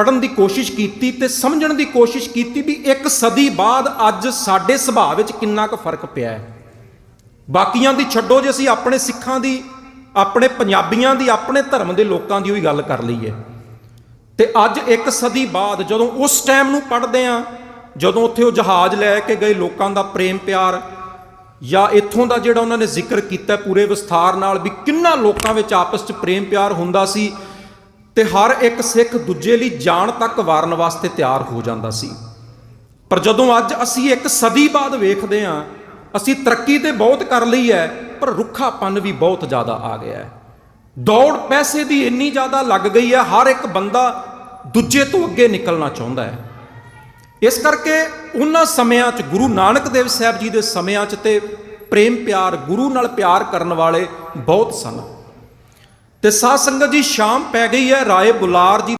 ਪੜਨ ਦੀ ਕੋਸ਼ਿਸ਼ ਕੀਤੀ ਤੇ ਸਮਝਣ ਦੀ ਕੋਸ਼ਿਸ਼ ਕੀਤੀ ਵੀ ਇੱਕ ਸਦੀ ਬਾਅਦ ਅੱਜ ਸਾਡੇ ਸੁਭਾਅ ਵਿੱਚ ਕਿੰਨਾ ਕੁ ਫ਼ਰਕ ਪਿਆ ਹੈ। ਬਾਕੀਆਂ ਦੀ ਛੱਡੋ ਜੇ ਅਸੀਂ ਆਪਣੇ ਸਿੱਖਾਂ ਦੀ, ਆਪਣੇ ਪੰਜਾਬੀਆਂ ਦੀ, ਆਪਣੇ ਧਰਮ ਦੇ ਲੋਕਾਂ ਦੀ ਵੀ ਗੱਲ ਕਰ ਲਈਏ। ਤੇ ਅੱਜ ਇੱਕ ਸਦੀ ਬਾਅਦ ਜਦੋਂ ਉਸ ਟਾਈਮ ਨੂੰ ਪੜ੍ਹਦੇ ਆ ਜਦੋਂ ਉੱਥੇ ਉਹ ਜਹਾਜ਼ ਲੈ ਕੇ ਗਏ ਲੋਕਾਂ ਦਾ ਪ੍ਰੇਮ ਪਿਆਰ, ਜਾਂ ਇੱਥੋਂ ਦਾ ਜਿਹੜਾ ਉਹਨਾਂ ਨੇ ਜ਼ਿਕਰ ਕੀਤਾ ਪੂਰੇ ਵਿਸਥਾਰ ਨਾਲ ਵੀ ਕਿੰਨਾ ਲੋਕਾਂ ਵਿੱਚ ਆਪਸ 'ਚ ਪ੍ਰੇਮ ਪਿਆਰ ਹੁੰਦਾ ਸੀ ਤੇ ਹਰ ਇੱਕ ਸਿੱਖ ਦੂਜੇ ਲਈ ਜਾਨ ਤੱਕ ਵਾਰਨ ਵਾਸਤੇ ਤਿਆਰ ਹੋ ਜਾਂਦਾ ਸੀ। ਪਰ ਜਦੋਂ ਅੱਜ ਅਸੀਂ ਇੱਕ ਸਦੀ ਬਾਅਦ ਵੇਖਦੇ ਹਾਂ, ਅਸੀਂ ਤਰੱਕੀ ਤੇ ਬਹੁਤ ਕਰ ਲਈ ਹੈ, ਪਰ ਰੁੱਖਾਪਨ ਵੀ ਬਹੁਤ ਜ਼ਿਆਦਾ ਆ ਗਿਆ ਹੈ। ਦੌੜ ਪੈਸੇ ਦੀ ਇੰਨੀ ਜ਼ਿਆਦਾ ਲੱਗ ਗਈ ਹੈ, ਹਰ ਇੱਕ ਬੰਦਾ ਦੂਜੇ ਤੋਂ ਅੱਗੇ ਨਿਕਲਣਾ ਚਾਹੁੰਦਾ ਹੈ। ਇਸ ਕਰਕੇ ਉਹਨਾਂ ਸਮਿਆਂ 'ਚ, ਗੁਰੂ ਨਾਨਕ ਦੇਵ ਸਾਹਿਬ ਜੀ ਦੇ ਸਮਿਆਂ 'ਚ ਤੇ ਪ੍ਰੇਮ ਪਿਆਰ, ਗੁਰੂ ਨਾਲ ਪਿਆਰ ਕਰਨ ਵਾਲੇ ਬਹੁਤ ਸਨ। ਤੇ ਸਾਧ ਸੰਗਤ ਜੀ ਸ਼ਾਮ ਪੈ ਗਈ ਹੈ ਰਾਏ ਬੁਲਾਰ ਜੀ